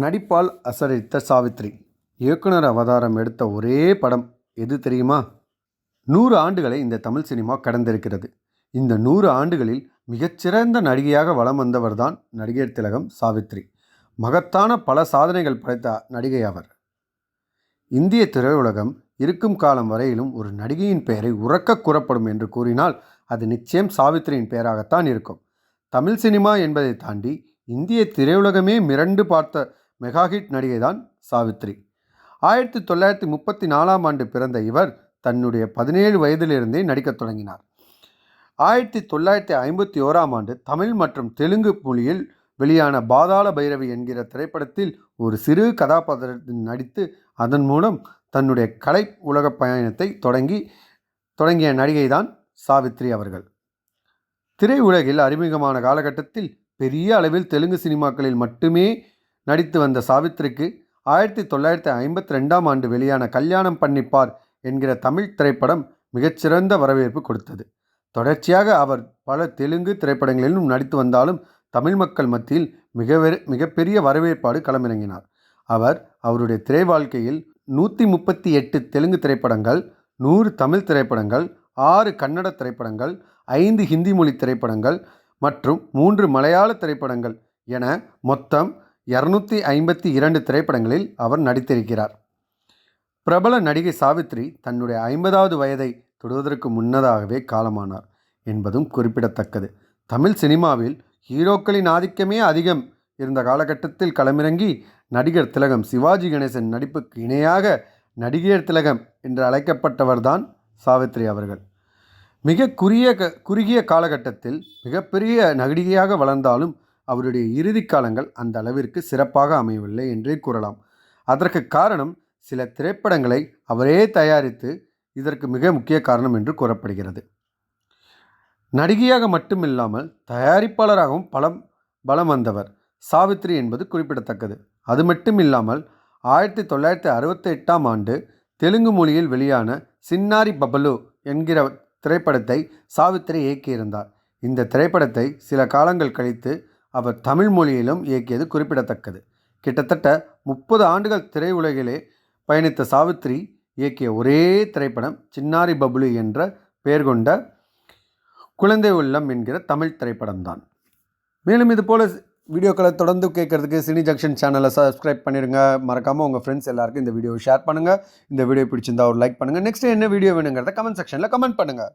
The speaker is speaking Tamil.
நடிப்பால் அசரித்த சாவித்ரி. இயக்குனர் அவதாரம் எடுத்த ஒரே படம் எது தெரியுமா? நூறு ஆண்டுகளை இந்த தமிழ் சினிமா கடந்திருக்கிறது. இந்த நூறு ஆண்டுகளில் மிகச்சிறந்த நடிகையாக வலம் வந்தவர்தான் நடிகர் திலகம் சாவித்ரி. மகத்தான பல சாதனைகள் படைத்த நடிகை அவர். இந்திய திரையுலகம் இருக்கும் காலம் வரையிலும் ஒரு நடிகையின் பெயரை உறக்க கூறப்படும் என்று கூறினால் அது நிச்சயம் சாவித்ரியின் பெயராகத்தான் இருக்கும். தமிழ் சினிமா என்பதை தாண்டி இந்திய திரையுலகமே மிரண்டு பார்த்த மெகா ஹிட் நடிகை தான் சாவித்ரி. ஆயிரத்தி தொள்ளாயிரத்தி முப்பத்தி நாலாம் ஆண்டு பிறந்த இவர் தன்னுடைய பதினேழு வயதிலிருந்தே நடிக்கத் தொடங்கினார். ஆயிரத்தி தொள்ளாயிரத்தி ஐம்பத்தி ஓராம் ஆண்டு தமிழ் மற்றும் தெலுங்கு மொழியில் வெளியான பாதாள பைரவி என்கிற திரைப்படத்தில் ஒரு சிறு கதாபாத்திரத்தில் நடித்து அதன் மூலம் தன்னுடைய கலை உலக பயணத்தை தொடங்கி தொடங்கிய நடிகைதான் சாவித்ரி அவர்கள். திரையுலகில் அறிமுகமான காலகட்டத்தில் பெரிய அளவில் தெலுங்கு சினிமாக்களில் மட்டுமே நடித்து வந்த சாவித்ரிக்கு ஆயிரத்தி தொள்ளாயிரத்தி ஐம்பத்தி ரெண்டாம் ஆண்டு வெளியான கல்யாணம் பண்ணிப்பார் என்கிற தமிழ் திரைப்படம் மிகச்சிறந்த வரவேற்பு கொடுத்தது. தொடர்ச்சியாக அவர் பல தெலுங்கு திரைப்படங்களிலும் நடித்து வந்தாலும் தமிழ் மக்கள் மத்தியில் மிக மிகப்பெரிய வரவேற்பாடு களமிறங்கினார். அவர் அவருடைய திரை வாழ்க்கையில் நூற்றி முப்பத்தி எட்டு தெலுங்கு திரைப்படங்கள் நூறு தமிழ் திரைப்படங்கள் ஆறு கன்னட திரைப்படங்கள் ஐந்து ஹிந்தி மொழி திரைப்படங்கள் மற்றும் மூன்று மலையாள திரைப்படங்கள் என மொத்தம் இரநூத்தி ஐம்பத்தி இரண்டு திரைப்படங்களில் அவர் நடித்திருக்கிறார். பிரபல நடிகை சாவித்ரி தன்னுடைய ஐம்பதாவது வயதை தொடுவதற்கு முன்னதாகவே காலமானார் என்பதும் குறிப்பிடத்தக்கது. தமிழ் சினிமாவில் ஹீரோக்களின் ஆதிக்கமே அதிகம். இருந்த காலகட்டத்தில் களமிறங்கி நடிகர் திலகம் சிவாஜி கணேசன் நடிப்புக்கு இணையாக நடிகர் திலகம் என்று அழைக்கப்பட்டவர்தான் சாவித்ரி அவர்கள். மிக குறுகிய க குறுகிய காலகட்டத்தில் மிகப்பெரிய நடிகையாக வளர்ந்தாலும் அவருடைய இறுதி காலங்கள் அந்த அளவிற்கு சிறப்பாக அமையவில்லை என்றே கூறலாம். அதற்கு காரணம் சில திரைப்படங்களை அவரே தயாரித்து இதற்கு மிக முக்கிய காரணம் என்று கூறப்படுகிறது. நடிகையாக மட்டுமில்லாமல் தயாரிப்பாளராகவும் பலம் பலம் வந்தவர் சாவித்ரி என்பது குறிப்பிடத்தக்கது. அது மட்டும் இல்லாமல் ஆயிரத்தி தொள்ளாயிரத்தி அறுபத்தி எட்டாம் ஆண்டு தெலுங்கு மொழியில் வெளியான சின்னாரி பபலு என்கிற திரைப்படத்தை சாவித்திரி இயக்கியிருந்தார். இந்த திரைப்படத்தை சில காலங்கள் கழித்து அவர் தமிழ் மொழியிலும் இயக்கியது குறிப்பிடத்தக்கது. கிட்டத்தட்ட முப்பது ஆண்டுகள் திரையுலகிலே பயணித்த சாவித்ரி இயக்கிய ஒரே திரைப்படம் சின்னாரி பபுலு என்ற பெயர் கொண்ட குழந்தை உள்ளம் என்கிற தமிழ் திரைப்படம்தான். மேலும் இது போல் வீடியோக்களை தொடர்ந்து கேட்குறதுக்கு சினி ஜங்ஷன் சேனலை சப்ஸ்கிரைப் பண்ணிடுங்க மறக்காமல் உங்கள் ஃப்ரெண்ட்ஸ் எல்லாருக்கும் இந்த வீடியோவை ஷேர் பண்ணுங்கள் இந்த வீடியோ பிடிச்சிருந்தா ஒரு லைக் பண்ணுங்கள் நெக்ஸ்ட் என்ன வீடியோ வேணுங்கிறத கமெண்ட் செக்ஷனில் கமெண்ட் பண்ணுங்கள்